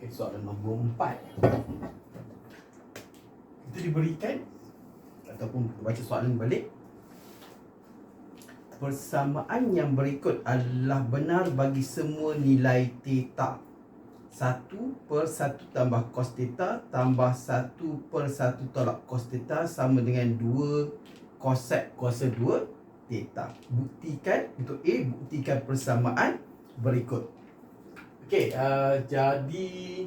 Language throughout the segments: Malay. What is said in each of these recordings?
Okay, soalan nombor empat. Kita diberikan ataupun kita baca soalan balik. Persamaan yang berikut adalah benar bagi semua nilai theta. 1 per 1 tambah cos theta tambah 1 per 1 tolak cos theta sama dengan 2 cosec kuasa 2 theta. Buktikan untuk A, buktikan persamaan berikut. Okey, uh, jadi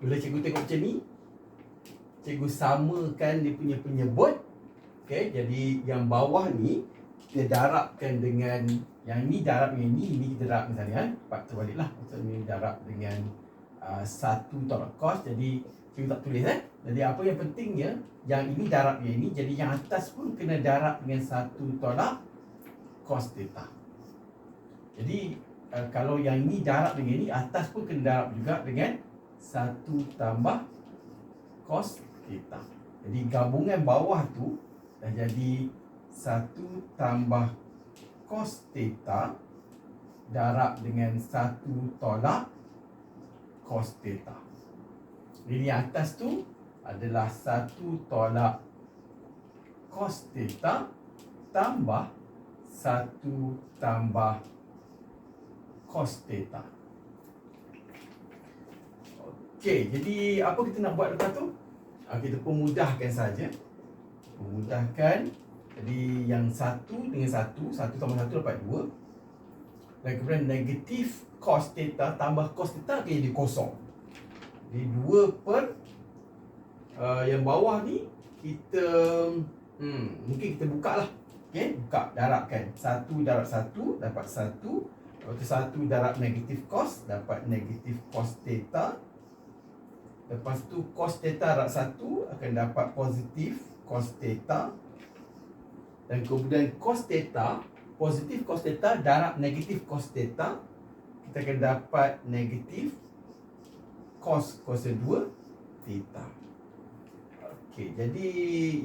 bila cikgu tengok macam ni, cikgu samakan dia punya penyebut. Okey, jadi yang bawah ni kita darabkan dengan yang ni darab dengan ni, ini kita darab misalnya kan. Cepat terbalik lah. Maksudnya ni darab dengan uh, satu tolak cos. Jadi cikgu tak tulis eh. Jadi apa yang pentingnya, yang ini darab dengan ini. Jadi yang atas pun kena darab dengan satu tolak cos theta. Jadi uh, kalau yang ini darab dengan ini, atas pun kena darab juga dengan satu tambah cos theta. Jadi gabungan bawah tu dah jadi satu tambah cos theta darab dengan satu tolak cos theta. Yang atas tu adalah satu tolak cos theta tambah satu tambah cos theta. Okey, jadi apa kita nak buat lepas tu? Ah, kita pemudahkan saja. Pemudahkan. Jadi yang satu dengan satu, satu tambah satu dapat dua. Dan kemudian negatif cos theta tambah cos theta akan jadi kosong. Jadi dua per uh, yang bawah ni kita hmm, mungkin kita buka lah. Okay, buka darabkan. Satu darab satu dapat satu. Lepas tu satu darab negatif cos dapat negatif cos theta. Lepas tu cos theta darab satu akan dapat positif cos theta. Dan kemudian cos theta, positif cos theta darab negatif cos theta. Kita akan dapat negatif cos kuasa 2 theta. Okey, jadi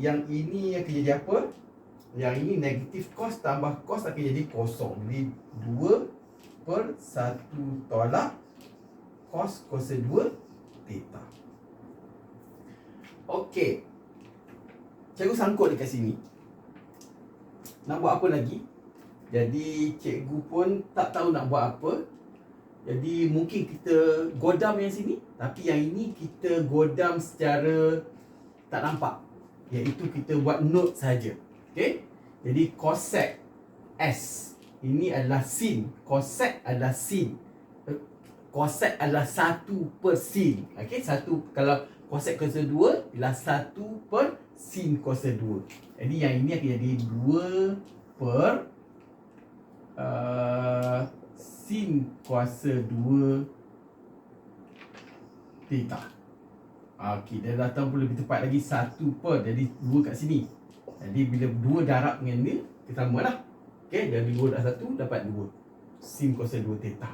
yang ini akan jadi apa? Yang ini negatif cos tambah cos akan jadi kosong. Jadi 2 per 1 tolak cos kuasa 2 theta. Okey. Cikgu sangkut dekat sini. Nak buat apa lagi? Jadi cikgu pun tak tahu nak buat apa. Jadi mungkin kita godam yang sini Tapi yang ini kita godam secara tak nampak Iaitu kita buat note saja. Okay Jadi cosec S Ini adalah sin Cosec adalah sin Cosec adalah satu per sin Okay Satu Kalau cosec kuasa 2 Ialah satu per sin kuasa 2 Jadi yang ini akan jadi 2 per uh, sin kuasa 2 theta. Okey, dia datang pun lebih tepat lagi 1 per. Jadi 2 kat sini. Jadi bila 2 darab dengan ni, kita samalah. Okey, dari 2 darab 1 dapat 2. Sin kuasa 2 theta.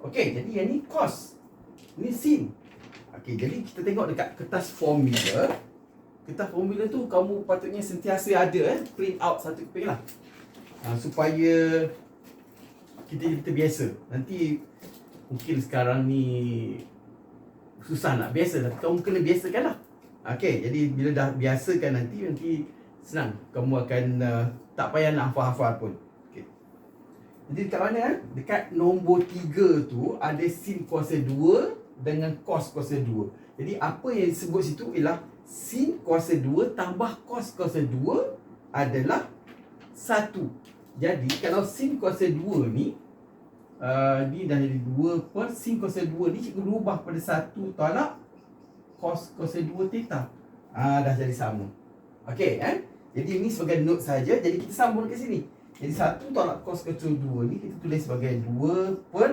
Okey, jadi yang ni cos. Ni sin. Okey, jadi kita tengok dekat kertas formula. Kertas formula tu kamu patutnya sentiasa ada eh. Print out satu keping lah. Ha, supaya kita jadi terbiasa. Nanti mungkin sekarang ni susah nak biasa tapi kamu kena biasakan lah. Okay, jadi bila dah biasakan nanti nanti senang. Kamu akan uh, tak payah nak hafal-hafal pun. Okay. Jadi dekat mana? Eh? Dekat nombor 3 tu ada sin kuasa 2 dengan cos kuasa 2. Jadi apa yang disebut situ ialah sin kuasa 2 tambah cos kuasa 2 adalah 1. Jadi kalau sin kuasa 2 ni uh, Ni dah jadi 2 per sin kuasa 2 ni Cikgu rubah pada 1 tolak Cos kuasa 2 theta uh, Dah jadi sama Okey eh? Jadi ini sebagai note saja. Jadi kita sambung ke sini Jadi 1 tolak cos kuasa 2 ni Kita tulis sebagai 2 per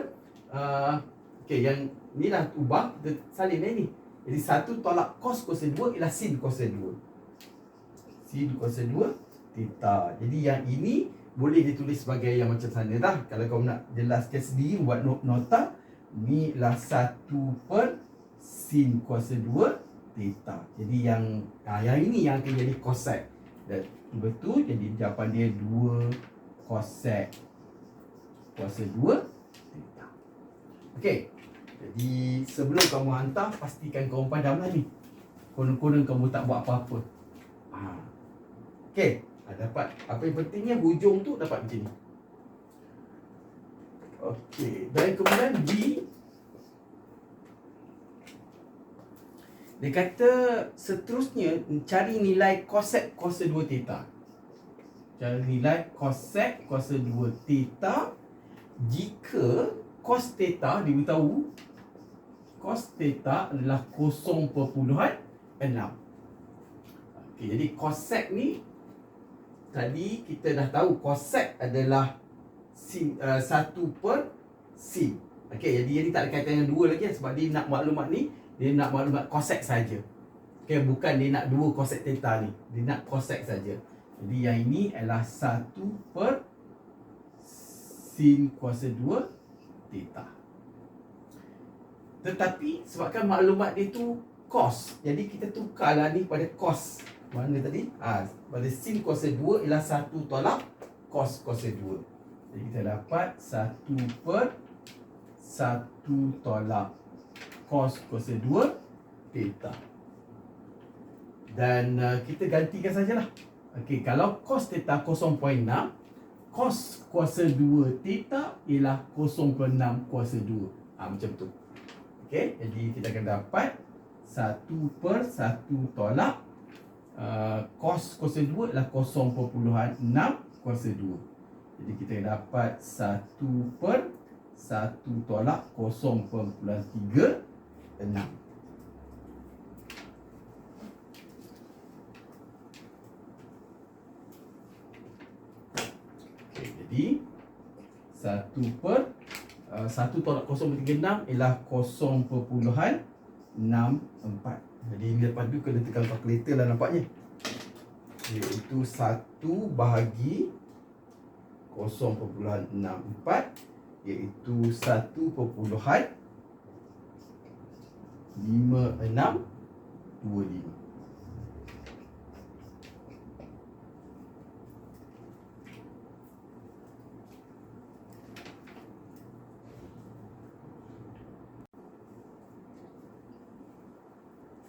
uh, Okey yang ni dah ubah Kita salin eh, ni Jadi 1 tolak cos kuasa 2 ialah sin kuasa 2 Sin kuasa 2 theta Jadi yang ini boleh ditulis sebagai yang macam sana dah. Kalau kau nak jelaskan sendiri buat not nota ni lah satu per sin kuasa 2 theta. Jadi yang ha, yang ini yang akan jadi cosec. Dan betul jadi jawapan dia 2 cosec kuasa 2 theta. Okey. Jadi sebelum kamu hantar pastikan kamu padamlah ni. Konon-konon kamu tak buat apa-apa. Ha. Okey, ha, dapat apa yang pentingnya hujung tu dapat macam ni. Okey, dan kemudian B Dia kata seterusnya cari nilai cosec kuasa 2 theta. Cari nilai cosec kuasa 2 theta jika cos theta diberitahu cos theta adalah 0.6. Okey, jadi cosec ni tadi kita dah tahu cosec adalah sin uh, 1 per sin. Okey, jadi ini tak ada kaitan dengan dua lagi sebab dia nak maklumat ni dia nak maklumat cosec saja. Okay, bukan dia nak dua cosec theta ni. Dia nak cosec saja. Jadi yang ini adalah 1 per sin kuasa 2 theta. Tetapi sebabkan maklumat dia tu cos. Jadi kita tukarlah ni pada cos. Mana tadi? Ha, pada sin kuasa 2 ialah 1 tolak cos kuasa 2. Jadi kita dapat 1 per 1 tolak cos kuasa 2 theta. Dan uh, kita gantikan sajalah. Okey, kalau cos theta 0.6, cos kuasa 2 theta ialah 0.6 kuasa 2. Ah ha, macam tu. Okey, jadi kita akan dapat 1 per 1 tolak uh, cos kuasa 2 ialah 0.6 kuasa 2. Jadi kita dapat 1 per 1 tolak 0.3 enam. Okay, jadi satu per uh, satu tolak kosong per tiga enam ialah kosong per puluhan enam empat. Jadi ini lepas tu kena tekan kalkulator lah nampaknya. Iaitu satu bahagi kosong per puluhan enam empat iaitu satu per puluhan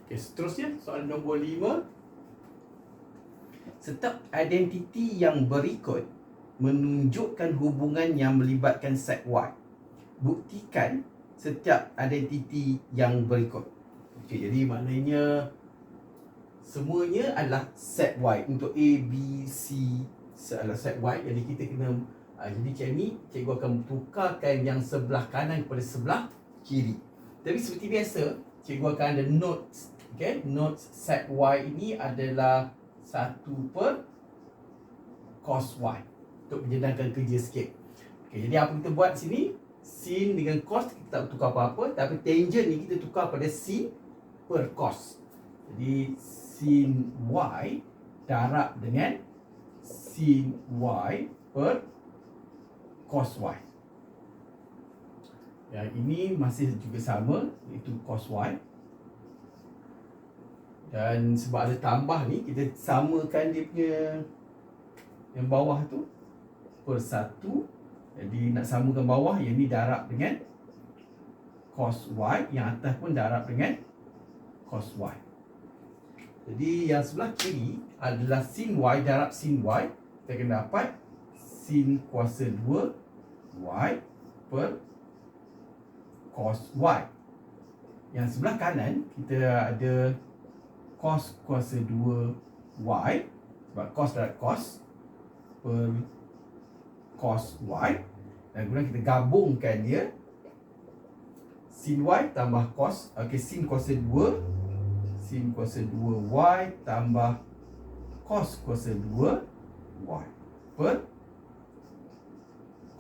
Okay, seterusnya soalan nombor lima. Setiap identiti yang berikut menunjukkan hubungan yang melibatkan set Y. Buktikan setiap identiti yang berikut. Okey, jadi maknanya semuanya adalah set Y untuk A, B, C adalah set Y. Jadi kita kena uh, jadi macam ni cikgu akan tukarkan yang sebelah kanan kepada sebelah kiri. Tapi seperti biasa, cikgu akan ada notes. Okay, notes set Y ini adalah satu per cos Y untuk menyenangkan kerja sikit. Okay, jadi apa kita buat sini? Sin dengan cos kita tak tukar apa-apa tapi tangent ni kita tukar pada sin per cos. Jadi sin y darab dengan sin y per cos y. Yang ini masih juga sama iaitu cos y. Dan sebab ada tambah ni kita samakan dia punya yang bawah tu per satu jadi nak samakan bawah yang ni darab dengan cos y, yang atas pun darab dengan cos y. Jadi yang sebelah kiri adalah sin y darab sin y. Kita akan dapat sin kuasa 2 y per cos y. Yang sebelah kanan kita ada cos kuasa 2 y sebab cos darab cos per cos y dan kemudian kita gabungkan dia sin y tambah cos okey sin kuasa 2 sin kuasa 2 y tambah cos kuasa 2 y per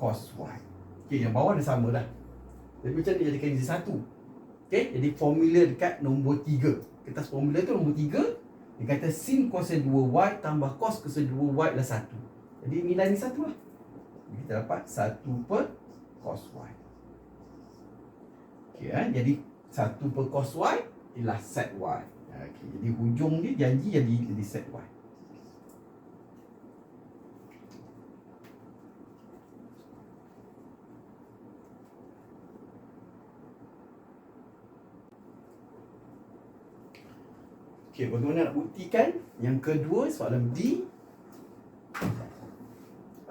cos y. Okey yang bawah dah sama dah. Jadi macam ni jadikan jadi satu. Okey jadi formula dekat nombor 3 kertas formula tu nombor 3 dia kata sin kuasa 2y tambah cos kuasa 2y adalah satu. Jadi nilai ni satu lah kita dapat 1 per cos y. Okey, eh? jadi 1 per cos y ialah set y. Okey, jadi hujung dia janji jadi jadi set y. Okey, bagaimana nak buktikan? Yang kedua, soalan D,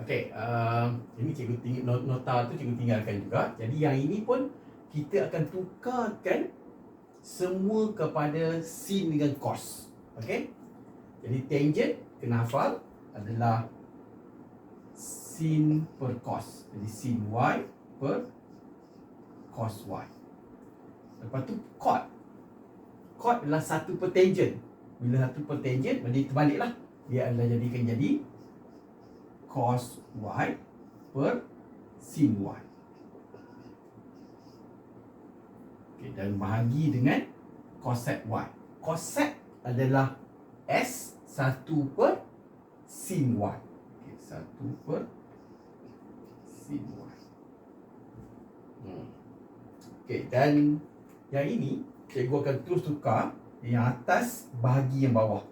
Okey, uh, ini cikgu tinggal nota tu cikgu tinggalkan juga. Jadi yang ini pun kita akan tukarkan semua kepada sin dengan cos. Okey. Jadi tangent kena hafal adalah sin per cos. Jadi sin y per cos y. Lepas tu cot chord adalah satu per tangent. Bila satu per tangent, jadi terbaliklah. Dia adalah jadikan jadi cos y per sin y. Okay, dan bahagi dengan cosec y. Cosec adalah S satu per sin y. Okay, satu per sin y. Hmm. Okay, dan yang ini cikgu akan terus tukar yang atas bahagi yang bawah.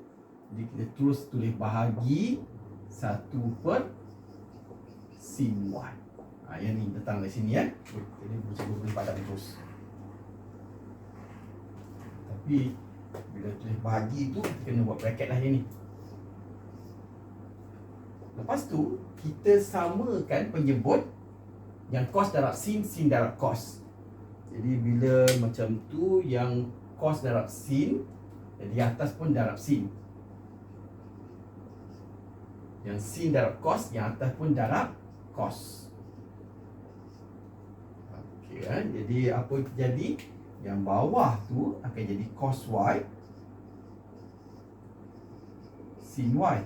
Jadi kita terus tulis bahagi satu per sin y. Ha, yang ni datang dari sini ya. Jadi cikgu boleh padam terus. Tapi bila tulis bahagi tu kita kena buat bracket lah yang ni. Lepas tu kita samakan penyebut yang cos darab sin, sin darab cos. Jadi bila macam tu yang cos darab sin Di atas pun darab sin Yang sin darab cos Yang atas pun darab cos. Okey kan Jadi apa jadi? Yang bawah tu akan jadi cos y Sin y.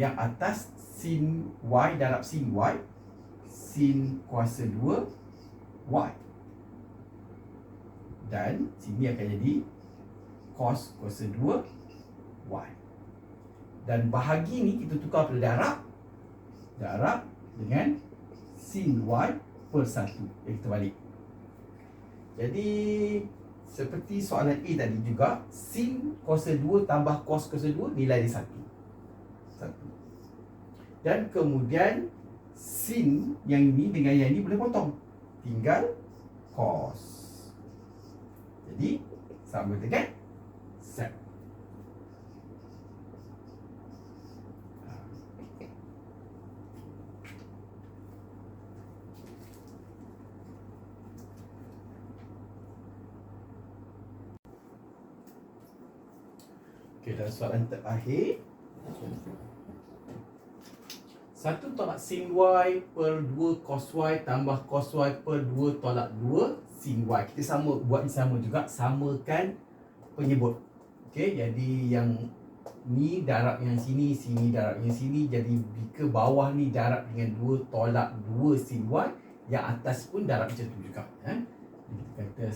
Yang atas sin y darab sin y Sin kuasa 2 y. Dan sini akan jadi cos kuasa 2 y. Dan bahagi ni kita tukar pada darab darab dengan sin y per 1. Jadi kita balik. Jadi seperti soalan A tadi juga sin kuasa 2 tambah cos kuasa 2 nilai dia 1. 1. Dan kemudian sin yang ini dengan yang ini boleh potong. Tinggal cos. Jadi sama dengan set. Okey, dan soalan terakhir. Satu tolak sin y per 2 cos y tambah cos y per 2 tolak 2 sin y. Kita sama buat sama juga samakan penyebut. Okey, jadi yang ni darab yang sini, sini darab yang sini jadi ke bawah ni darab dengan 2 tolak 2 sin y, yang atas pun darab macam tu juga, eh. Kita kata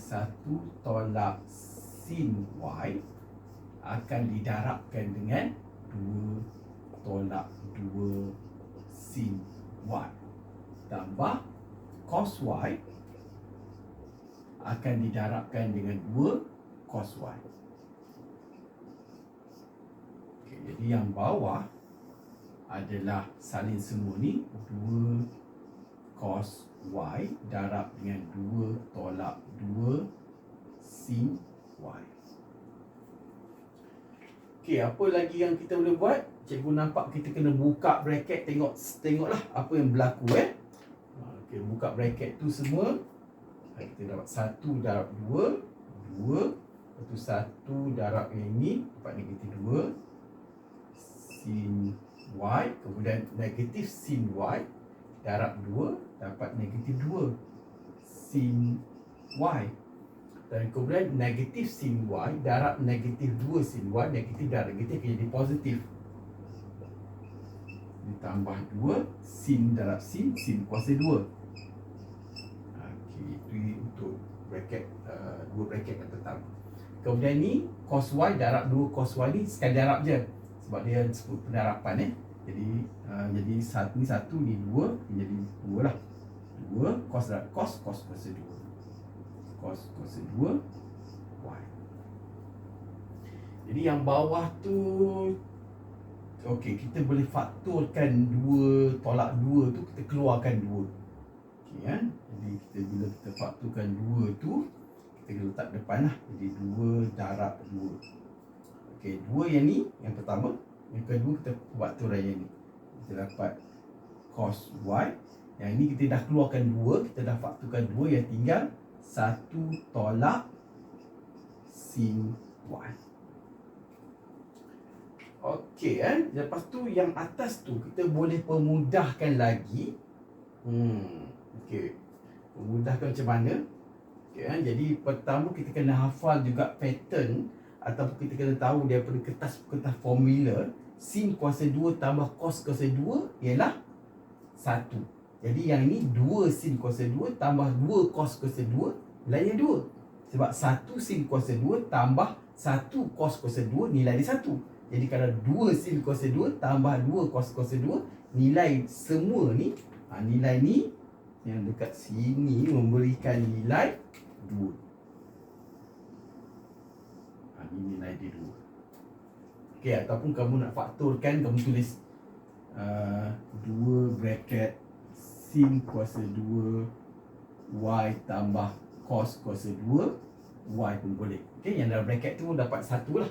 1 tolak sin y akan didarabkan dengan 2 tolak 2 sin y tambah cos y akan didarabkan dengan 2 cos y. Okay, jadi yang bawah adalah salin semua ni 2 cos y darab dengan 2 tolak 2 sin y. Okey, apa lagi yang kita boleh buat? Cikgu nampak kita kena buka bracket tengok tengoklah apa yang berlaku eh. Okey, buka bracket tu semua. Kita dapat satu darab dua dua. Lepas tu satu darab yang ini Dapat negatif dua. Sin Y Kemudian negatif sin Y Darab dua Dapat negatif dua. Sin Y Dan kemudian negatif sin Y Darab negatif dua sin Y Negatif darab negatif jadi positif Ditambah dua Sin darab sin Sin kuasa dua itu untuk bracket uh, dua bracket yang tetap. Kemudian ni cos y darab dua cos y ni sekali darab je sebab dia sebut pendarapan eh. Jadi uh, jadi satu ni satu ni dua jadi dua lah. Dua cos darab cos cos kuasa dua. Cos kuasa dua y. Jadi yang bawah tu Okey, kita boleh faktorkan dua tolak dua tu kita keluarkan dua. Okey kan? Jadi kita bila kita fakturkan dua tu kita letak depan lah. Jadi dua darab dua. Okey, dua yang ni yang pertama. Yang kedua kita buat turun yang ni. Kita dapat cos Y. Yang ini kita dah keluarkan dua. Kita dah fakturkan dua yang tinggal. Satu tolak sin Y. Okey kan. Lepas tu yang atas tu kita boleh pemudahkan lagi. Hmm. Okey. Pemudahkan macam mana? Okey kan. Jadi pertama kita kena hafal juga pattern ataupun kita kena tahu daripada kertas-kertas formula sin kuasa 2 tambah cos kuasa 2 ialah 1. Jadi yang ini 2 sin kuasa 2 tambah 2 cos kuasa 2 nilainya 2. Sebab 1 sin kuasa 2 tambah 1 cos kuasa 2 nilai dia 1. Jadi kalau 2 sin kuasa 2 tambah 2 cos kuasa 2 Nilai semua ni ha, Nilai ni yang dekat sini memberikan nilai 2 ha, Ini nilai dia 2 Okey ataupun kamu nak fakturkan kamu tulis uh, 2 bracket sin kuasa 2 y tambah cos kuasa 2 y pun boleh. Okey, yang dalam bracket tu dapat 1 lah.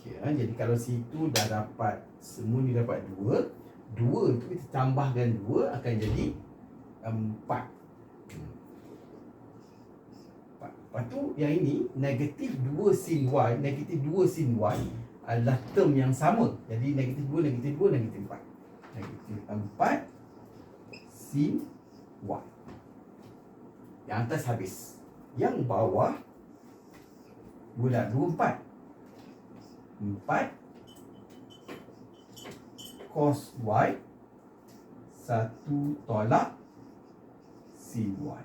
Okey, ha? jadi kalau situ dah dapat semua ni dapat 2, 2 tu kita tambahkan 2 akan jadi 4. Lepas tu yang ini negatif 2 sin y, negatif 2 sin y adalah term yang sama. Jadi negatif 2, negatif 2, negatif 4. Negatif 4 C, Y. Yang atas habis. Yang bawah, bulan 2, 4. 4, cos Y, 1 tolak C, Y.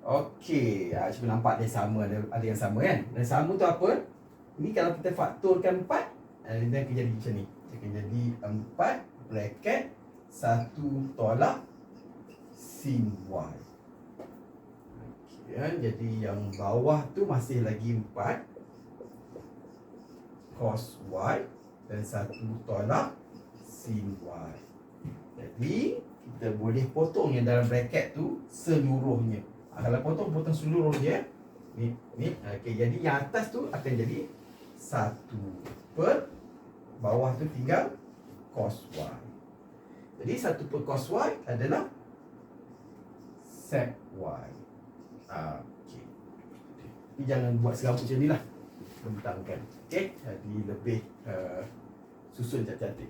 Okey, ha, cuba nampak dia sama, ada, ada yang sama kan? Dan sama tu apa? Ini kalau kita faktorkan 4, eh, dia akan jadi macam ni. Dia akan jadi 4 bracket 1 tolak sin y. Okey, ha, jadi yang bawah tu masih lagi 4 cos Y dan satu tolak sin Y. Jadi kita boleh potong yang dalam bracket tu seluruhnya. Ha, kalau potong potong seluruh dia. Ni ni okey jadi yang atas tu akan jadi satu per bawah tu tinggal cos Y. Jadi satu per cos Y adalah sec Y. Ha, okey. Tapi jangan buat serabut macam ni lah. Bentangkan. Okey, jadi lebih uh, susun cantik-cantik.